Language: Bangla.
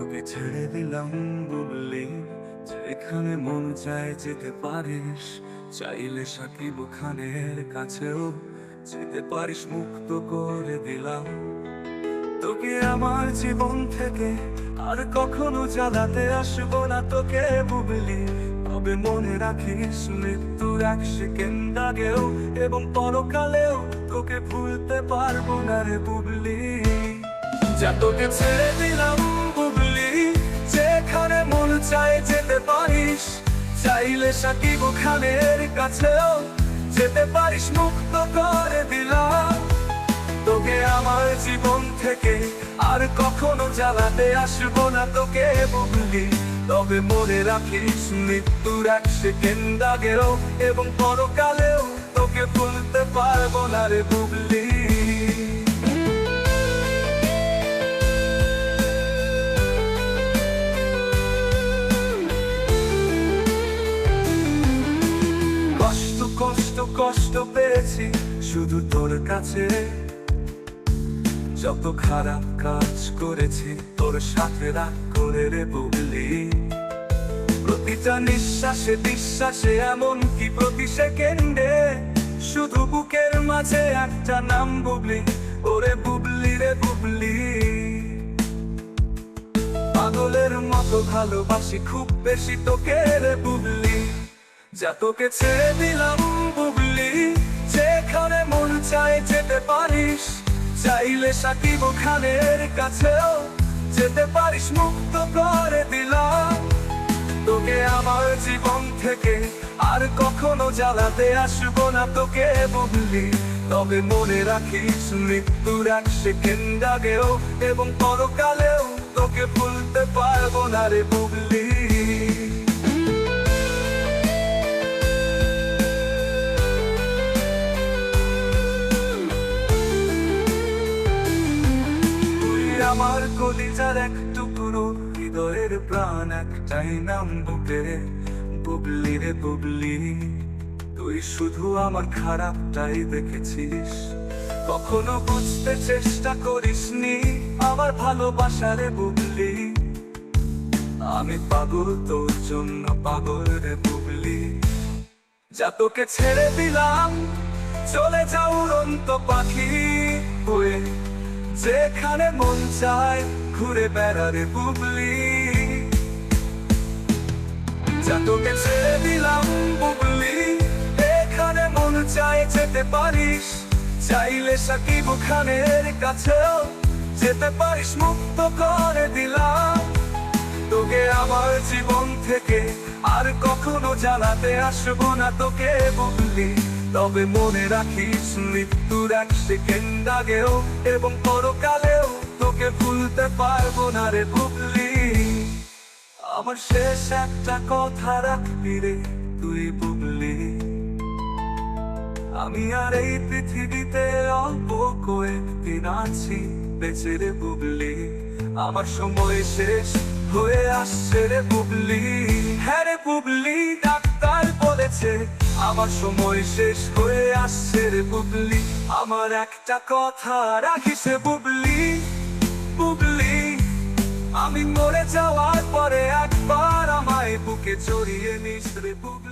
তোকে ছেড়ে দিলাম বুবলি যেখানে মন চায় যেতে পারিস। চাইলে সাকিব খানের কাছেও যেতে পারিস, মুক্ত করে দিলাম। তোকে আমার জীবন থেকে আর কখনো জ্বালাতে আসব না, তোকে বুবলি। তবে মনে রাখিস, মৃত্যুর এক সেকেন্ড আগেও এবং পরকালেও তোকে ভুলতে পারব না রে বুবলি। যা তোকে ছেড়ে দিলাম পারিস চাইলে সাকিব খানের কাছেও যেতে পারিস, মুক্ত করে দিলাম। তোকে আমার জীবন থেকে আর কখনো জ্বালাতে আসব না, তোকে বুবলি তবে মনে রাখিস, মৃত্যুর এক সেকেন্ড আগেও এবং পরকালেও তোকে ভুলতে পারব না রে বুবলি। কষ্ট পেয়েছি শুধু তোর কাছে। যত খারাপ কাজ করেছি, তোর সাথে রাগ করে রে বুবলি প্রতিটা নিঃশ্বাসে বিশ্বাসে এমন কি প্রতি সেকেন্ডে? শুধু বুকের মাঝে একটা নাম বুবলি, ওরে বুবলি রে বুবলি। পাগলের মতো ভালোবাসি খুব বেশি তোকে রে বুবলি। যা তোকে ছেড়ে দিলাম চায় যেতে পারিস, চাইলে সাকিব খানের কাছেও যেতে পারিস, মুক্ত করে দিলাম। তোকে আমার জীবন থেকে আর কখনো জ্বালাতে আসব না, তোকে বুবলি তবে মনে রাখিস, মৃত্যুর এক সেকেন্ড আগেও এবং পরকালেও তোকে ভুলতে পারব না রে বুবলি আমার কলিজার এক টুকরো হৃদয়ের প্রাণ একটাই নাম বুকে। বুবলি রে বুবলি, তুই শুধু আমার খারাপটাই দেখেছিস। কখনো বুঝতে চেষ্টা করিসনি আমার ভালোবাসা রে বুবলি। আমি পাগল, তোর জন্য পাগল রে বুবলি। যা তোকে ছেড়ে দিলাম, চলে যাও উড়ন্ত পাখি হয়ে যেখানে মন চায় ঘুরে বেড়ারে বুবলি। যা তোকে ছেড়ে দিলাম বুবলি। এখানে মন চায় যেতে পারিস, চাইলে সাকিব খানের কাছেও যেতে পারিস। মুক্ত করে দিলাম থেকে আর কখনো জ্বালাতে আসব না তোকে বুবলি তবে মনে রাখিস, মৃত্যুর এক সেকেন্ড আগেও এবং পরকালেও তোকে ভুলতে পারব না রে বুবলি। আমার শেষ একটা কথা রাখবি রে তুই বুবলি। আমি আর এই পৃথিবীতে অল্প কয়েকদিন আছি, বেঁচে রে বুবলি। আমার সময় শেষ হয়ে আসছে রে বুবলি। হ্যাঁ রে বুবলি, ডাক্তার বলেছে আমার সময় শেষ হয়ে আসছে রে বুবলি। আমার একটা কথা রাখিস বুবলি। বুবলি, আমি মরে যাওয়ার পরে একবার আমায় বুকে চড়িয়ে নিস রে বুবলি।